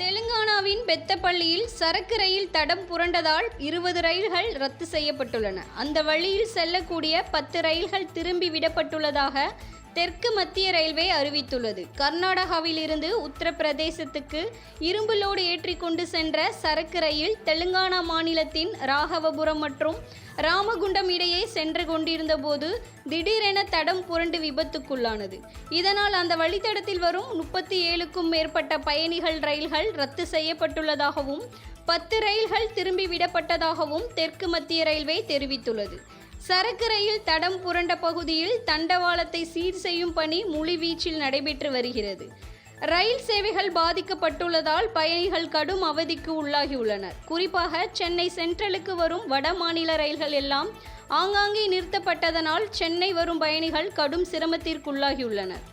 தெலுங்கானாவின் பெத்தப்பள்ளியில் சரக்கு ரயில் தடம் புரண்டதால் இருபது ரயில்கள் ரத்து செய்யப்பட்டுள்ளன. அந்த வழியில் செல்லக்கூடிய பத்து ரயில்கள் திரும்பி விடப்பட்டுள்ளதாக தெற்கு மத்திய ரயில்வே அறிவித்துள்ளது. கர்நாடகாவில் இருந்து உத்தரப்பிரதேசத்துக்கு இரும்பு லோடு ஏற்றி கொண்டு சென்ற சரக்கு ரயில் தெலுங்கானா மாநிலத்தின் ராகவபுரம் மற்றும் ராமகுண்டம் இடையே சென்று கொண்டிருந்த போது திடீரென தடம் புரண்டு விபத்துக்குள்ளானது. இதனால் அந்த வழித்தடத்தில் வரும் முப்பத்தி ஏழுக்கும் மேற்பட்ட பயணிகள் ரயில்கள் ரத்து செய்யப்பட்டுள்ளதாகவும் பத்து ரயில்கள் திரும்பி விடப்பட்டதாகவும் தெற்கு மத்திய ரயில்வே தெரிவித்துள்ளது. சரக்கு ரயில் தடம் புரண்ட பகுதியில் தண்டவாளத்தை சீர் செய்யும் பணி முழுவீச்சில் நடைபெற்று வருகிறது. ரயில் சேவைகள் பாதிக்கப்பட்டுள்ளதால் பயணிகள் கடும் அவதிக்கு உள்ளாகியுள்ளனர். குறிப்பாக சென்னை சென்ட்ரலுக்கு வரும் வட மாநில ரயில்கள் எல்லாம் ஆங்காங்கே நிறுத்தப்பட்டதனால் சென்னை வரும் பயணிகள் கடும் சிரமத்திற்குள்ளாகியுள்ளனர்.